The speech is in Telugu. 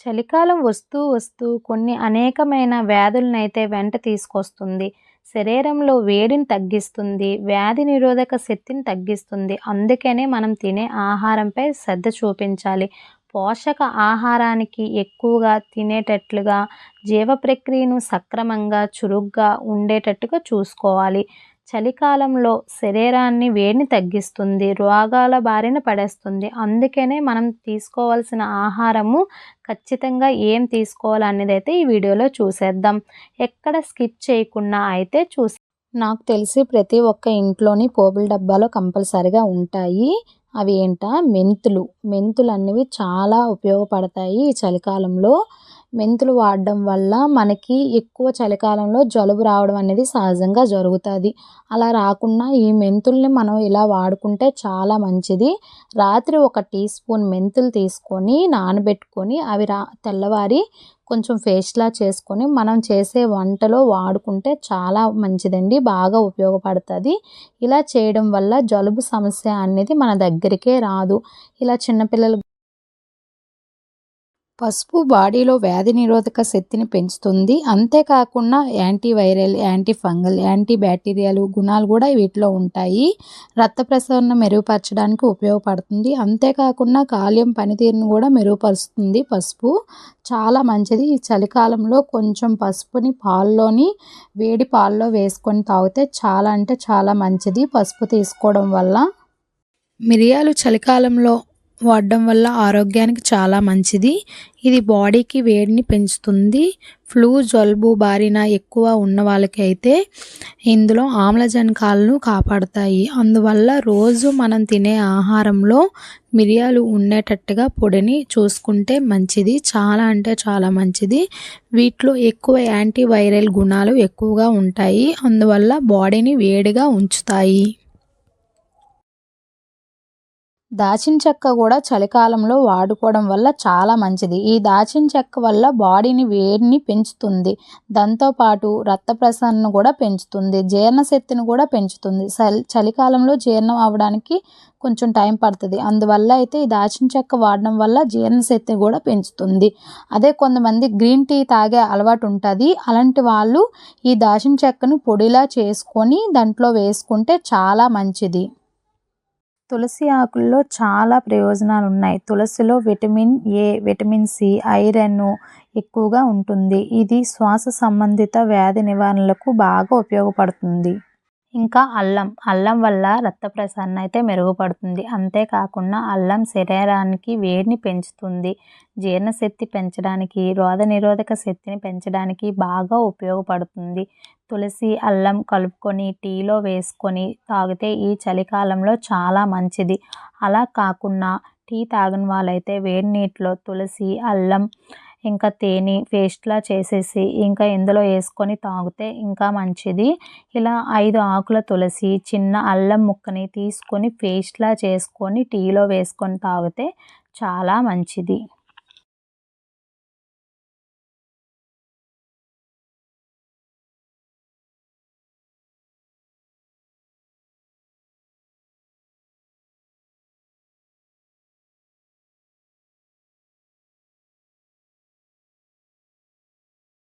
చలికాలం వస్తూ వస్తూ కొన్ని అనేకమైన వ్యాధులనైతే వెంట తీసుకొస్తుంది. శరీరంలో వేడిని తగ్గిస్తుంది వ్యాధి నిరోధక శక్తిని తగ్గిస్తుంది. అందుకనే మనం తినే ఆహారంపై శ్రద్ధ చూపించాలి. పోషక ఆహారానికి ఎక్కువగా తినేటట్లుగా జీవ ప్రక్రియను సక్రమంగా చురుగ్గా ఉండేటట్టుగా చూసుకోవాలి. చలికాలంలో శరీరాన్ని వేడిని తగ్గిస్తుంది రోగాల బారిన పడేస్తుంది. అందుకనే మనం తీసుకోవాల్సిన ఆహారము ఖచ్చితంగా ఏం తీసుకోవాలనేది అయితే ఈ వీడియోలో చూసేద్దాం. ఎక్కడ స్కిప్ చేయకుండా అయితే చూసి నాకు తెలిసి ప్రతి ఒక్క ఇంట్లోని పోపుల డబ్బాలో కంపల్సరిగా ఉంటాయి. అవి ఏంటా? మెంతులు. మెంతులు అనేవి చాలా ఉపయోగపడతాయి ఈ చలికాలంలో. మెంతులు వాడడం వల్ల మనకి ఎక్కువ చలికాలంలో జలుబు రావడం అనేది సహజంగా జరుగుతుంది. అలా రాకుండా ఈ మెంతుల్ని మనం ఇలా వాడుకుంటే చాలా మంచిది. రాత్రి ఒక టీ స్పూన్ మెంతులు తీసుకొని నానబెట్టుకొని అవి రా తెల్లవారి కొంచెం ఫేస్లా చేసుకొని మనం చేసే వంటలో వాడుకుంటే చాలా మంచిదండి బాగా ఉపయోగపడుతుంది. ఇలా చేయడం వల్ల జలుబు సమస్య అనేది మన దగ్గరికే రాదు. ఇలా చిన్నపిల్లలు పసుపు బాడీలో వ్యాధి నిరోధక శక్తిని పెంచుతుంది. అంతేకాకుండా యాంటీవైరల్ యాంటీ ఫంగల్ యాంటీ బ్యాక్టీరియాలు గుణాలు కూడా వీటిలో ఉంటాయి. రక్త ప్రసరణ మెరుగుపరచడానికి ఉపయోగపడుతుంది. అంతేకాకుండా కాల్యం పనితీరును కూడా మెరుగుపరుస్తుంది. పసుపు చాలా మంచిది. ఈ చలికాలంలో కొంచెం పసుపుని పాల్లోని వేడి పాల్లో వేసుకొని తాగితే చాలా అంటే చాలా మంచిది. పసుపు తీసుకోవడం వల్ల మిరియాలు చలికాలంలో వాడడం వల్ల ఆరోగ్యానికి చాలా మంచిది. ఇది బాడీకి వేడిని పెంచుతుంది. ఫ్లూ జలుబు బారిన ఎక్కువ ఉన్న వాళ్ళకి అయితే ఇందులో ఆమ్లజనకాలను కాపాడుతాయి. అందువల్ల రోజు మనం తినే ఆహారంలో మిరియాలు ఉండేటట్టుగా పొడిని చూసుకుంటే మంచిది. చాలా అంటే చాలా మంచిది. వీటిలో ఎక్కువ యాంటీవైరల్ గుణాలు ఎక్కువగా ఉంటాయి. అందువల్ల బాడీని వేడిగా ఉంచుతాయి. దాచిన చెక్క కూడా చలికాలంలో వాడుకోవడం వల్ల చాలా మంచిది. ఈ దాచిన చెక్క వల్ల బాడీని వేడిని పెంచుతుంది. దాంతోపాటు రక్త ప్రసరణను కూడా పెంచుతుంది. జీర్ణశక్తిని కూడా పెంచుతుంది. చలికాలంలో జీర్ణం అవ్వడానికి కొంచెం టైం పడుతుంది. అందువల్ల అయితే ఈ దాచిన చెక్క వాడడం వల్ల జీర్ణశక్తి కూడా పెంచుతుంది. అదే కొంతమంది గ్రీన్ టీ తాగే అలవాటు ఉంటుంది. అలాంటి వాళ్ళు ఈ దాచిన చెక్కను పొడిలా చేసుకొని దాంట్లో వేసుకుంటే చాలా మంచిది. తులసి ఆకుల్లో చాలా ప్రయోజనాలు ఉన్నాయి తులసిలో vitamin A vitamin C iron ఎక్కువగా ఉంటుంది. ఇది శ్వాస సంబంధిత వ్యాధి నివారణలకు బాగా ఉపయోగపడుతుంది. ఇంకా అల్లం. అల్లం వల్ల రక్త ప్రసరణ అయితే మెరుగుపడుతుంది. అంతేకాకుండా అల్లం శరీరానికి వేడిని పెంచుతుంది. జీర్ణశక్తి పెంచడానికి రోగ నిరోధక శక్తిని పెంచడానికి బాగా ఉపయోగపడుతుంది. తులసి అల్లం కలుపుకొని టీలో వేసుకొని తాగితే ఈ చలికాలంలో చాలా మంచిది. అలా కాకుండా టీ తాగని వాళ్ళైతే వేడి నీటిలో తులసి అల్లం ఇంకా తేనె పేస్ట్లా చేసేసి ఇంకా ఇందులో వేసుకొని తాగితే ఇంకా మంచిది. ఇలా ఐదు ఆకుల తులసి చిన్న అల్లం ముక్కని తీసుకొని పేస్ట్లా చేసుకొని టీలో వేసుకొని తాగితే చాలా మంచిది.